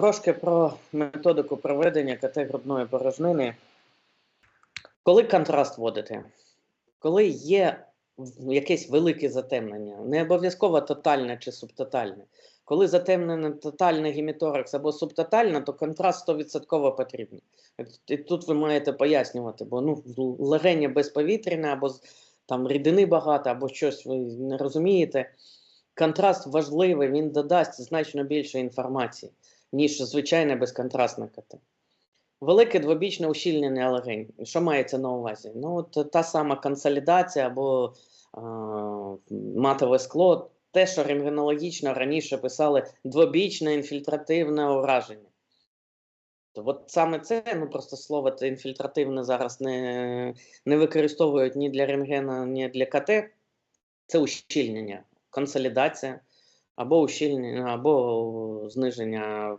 Трошки про методику проведення КТ грудної порожнини. Коли контраст вводити? Коли є якесь велике затемнення, не обов'язково тотальне чи субтотальне. Коли затемнене тотальне геміторакс або субтотальне, то контраст 100% потрібен. І тут ви маєте пояснювати, бо ну, легення безповітряне, або там рідини багато, або щось ви не розумієте. Контраст важливий, він додасть значно більше інформації, ніж звичайне безконтрастне КТ. Велике двобічне ущільнення легень. Що мається на увазі? Ну, от та сама консолідація або а, матове скло, те, що рентгенологічно раніше писали двобічне інфільтративне ураження. От саме це, ну просто слово це інфільтративне зараз не, не використовують ні для рентгена, ні для КТ. Це ущільнення, консолідація, або ущільнення, або зниження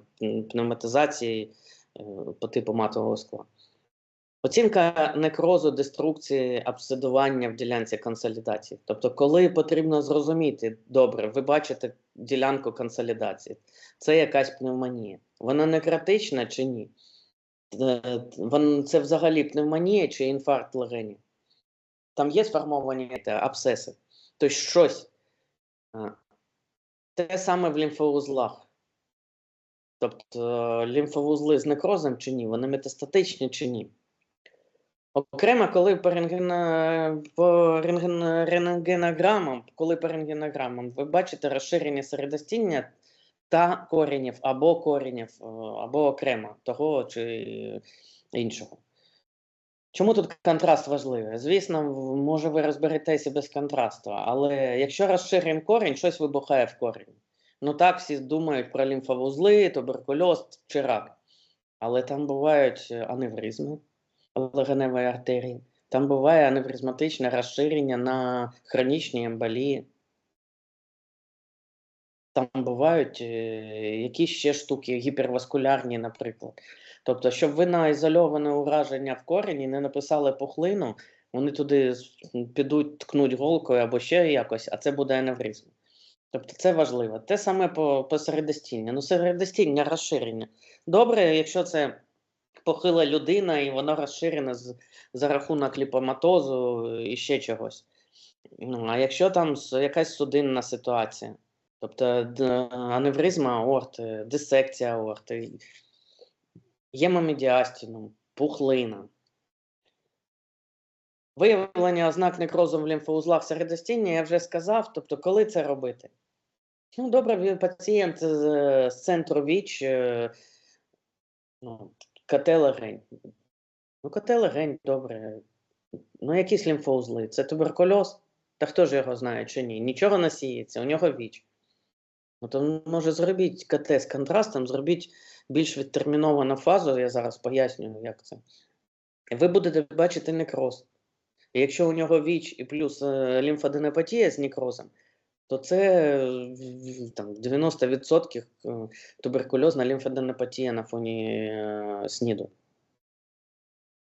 пневматизації е, по типу матового скла. Оцінка некрозу, деструкції, абсидування в ділянці консолідації. Тобто, коли потрібно зрозуміти, добре, ви бачите ділянку консолідації, це якась пневмонія. Вона не критична чи ні? Е, Це взагалі пневмонія чи інфаркт легенів? Там є сформовані те, абсцеси. Тобто щось. Те саме в лімфоузлах. Тобто е, лімфовузли з некрозом чи ні, вони метастатичні чи ні. Окремо, коли по, рентгена, по рентген, рентгенограмам, коли по рентгенограмам ви бачите розширення середостіння та коренів або коренів, е, або окремо того чи іншого. Чому тут контраст важливий? Звісно, може ви розберетеся без контрасту, але якщо розширюємо корінь, щось вибухає в корінь. Ну так всі думають про лімфовузли, туберкульоз чи рак. Але там бувають е, аневризми легеневої артерії, там буває аневризматичне розширення на хронічні емболії. Там бувають е, якісь ще штуки, гіперваскулярні, наприклад. Тобто, щоб ви на ізольоване ураження в корені не написали пухлину, вони туди підуть, ткнуть голкою або ще якось, а це буде аневризм. Тобто це важливо. Те саме по, по середостіння. Ну, середостіння розширення. Добре, якщо це похила людина і воно розширене з, за рахунок ліпоматозу і ще чогось. Ну, а якщо там якась судинна ситуація, тобто аневризма аорти, дисекція аорти, гемомедіастінум, пухлина. Виявлення ознак некрозу в лімфоузлах середостіння, я вже сказав, тобто коли це робити? Ну, добре, пацієнт з, з центру ВІЧ, е, ну, КТ легень. Ну, КТ легень, добре. Ну, якісь лімфоузли. Це туберкульоз. Та хто ж його знає чи ні? Нічого не сіється, у нього ВІЧ. Ну, то може зробіть КТ з контрастом, зробіть більш відтерміновану фазу, я зараз пояснюю, як це. Ви будете бачити некроз. І якщо у нього ВІЧ і плюс е, лімфаденопатія з некрозом, то це там, 90% е, туберкульозна лімфаденопатія на фоні е, СНІДу.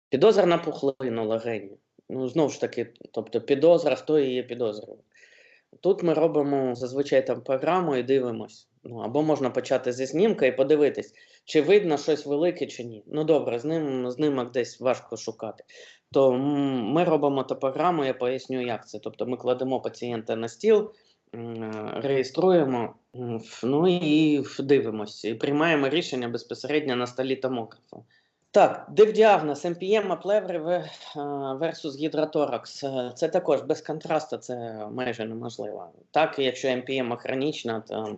Підозра на пухлину легені. Ну, знову ж таки, тобто підозра, хто її підозрює. Тут ми робимо зазвичай там програму і дивимось. Ну, або можна почати зі знімка і подивитись, чи видно щось велике, чи ні. Ну добре, з ним знімок десь важко шукати. То ми робимо топограму, я поясню, як це. Тобто ми кладемо пацієнта на стіл, реєструємо, ну і дивимося, і приймаємо рішення безпосередньо на столі томографа. Так, дивдіагноз МПМ плеври versus гідроторакс. Е, Це також без контрасту, це майже неможливо. Так, якщо МПМ хронічна, то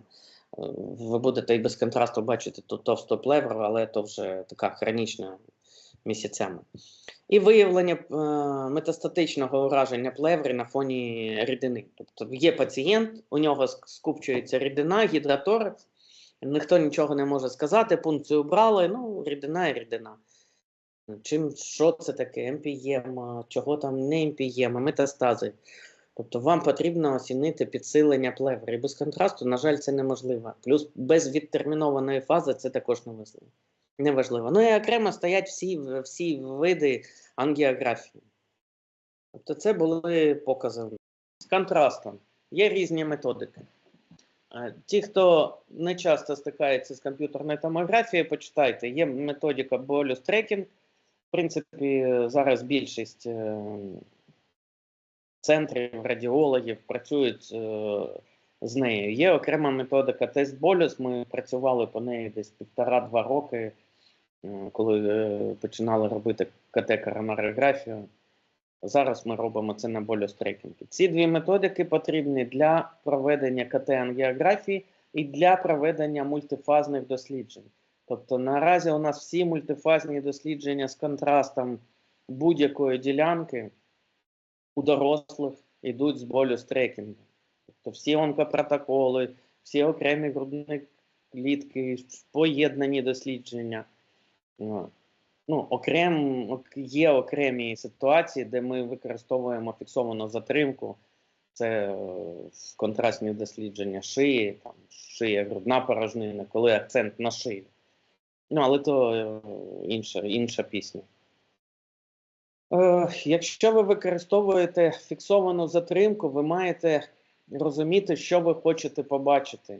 е, ви будете і без контрасту бачити ту товсту плевру, але то вже така хронічна місяцями. І виявлення е, метастатичного ураження плеври на фоні рідини. Тобто є пацієнт, у нього скупчується рідина, гідроторакс, ніхто нічого не може сказати, пункцію брали, ну, рідина і рідина. Чим, що це таке? МПЄМ, чого там не МПЄМ, а метастази. Тобто вам потрібно оцінити підсилення плеври. І без контрасту, на жаль, це неможливо. Плюс без відтермінованої фази це також неважливо. Ну і окремо стоять всі, всі види ангіографії. Тобто це були покази. З контрастом. Є різні методики. Ті, хто не часто стикається з комп'ютерною томографією, почитайте, є методика болюс трекінг. Принципі, зараз більшість е, центрів, радіологів працюють е, з нею. Є окрема методика тест болюс. Ми працювали по неї десь півтора-два роки, е, коли починали робити КТ-коронарографію. Зараз ми робимо це на болюстрекінгі. Ці дві методики потрібні для проведення КТ-ангіографії і для проведення мультифазних досліджень. Тобто наразі у нас всі мультифазні дослідження з контрастом будь-якої ділянки у дорослих йдуть з болюстрекінгу. Тобто всі онкопротоколи, всі окремі грудні клітки, поєднані дослідження. Ну, окрем, є окремі ситуації, де ми використовуємо фіксовану затримку. Це е, контрастні дослідження шиї, там, шия, грудна порожнина, коли акцент на шию. Ну, але то е, інша, інша пісня. Е, якщо ви використовуєте фіксовану затримку, ви маєте розуміти, що ви хочете побачити,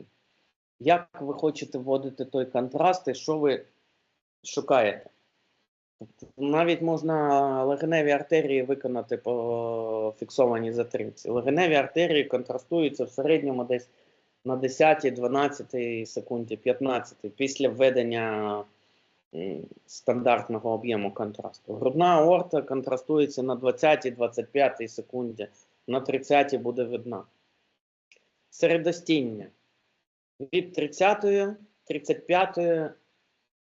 як ви хочете вводити той контраст і що ви шукаєте. Навіть можна легеневі артерії виконати по фіксованій затримці. Легеневі артерії контрастуються в середньому десь на 10, 12 секунді, 15 після введення стандартного об'єму контрасту. Грудна аорта контрастується на 20, 25 секунді, на 30 буде видна. Середостіння від 30, 35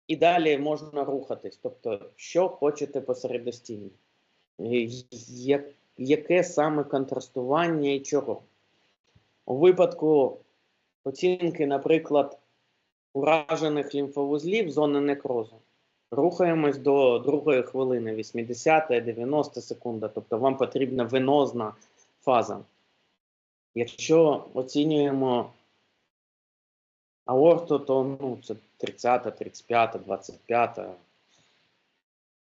і далі можна рухатись. Тобто, що хочете посередостінні. І Яке саме контрастування і чого? У випадку оцінки, наприклад, уражених лімфовузлів зони некрозу. Рухаємось до другої хвилини, 80-90 секунда, тобто вам потрібна венозна фаза. Якщо оцінюємо аорту, то ну, це 30, 35, 25.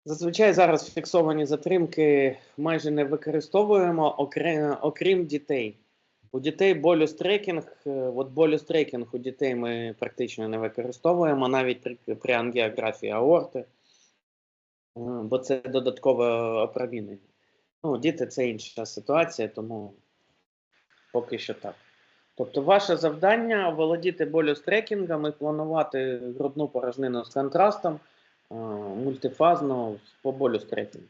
Зазвичай зараз фіксовані затримки майже не використовуємо, окрім, окрім дітей. У дітей болюстрекінг, е, от болюстрекінг у дітей ми практично не використовуємо, навіть при, при ангіографії аорти, е, бо це додаткове опромінення. Ну, діти це інша ситуація, тому поки що так. Тобто, ваше завдання володіти болюстрекінгом і планувати грудну порожнину з контрастом е, мультифазно по болюстрекінгу.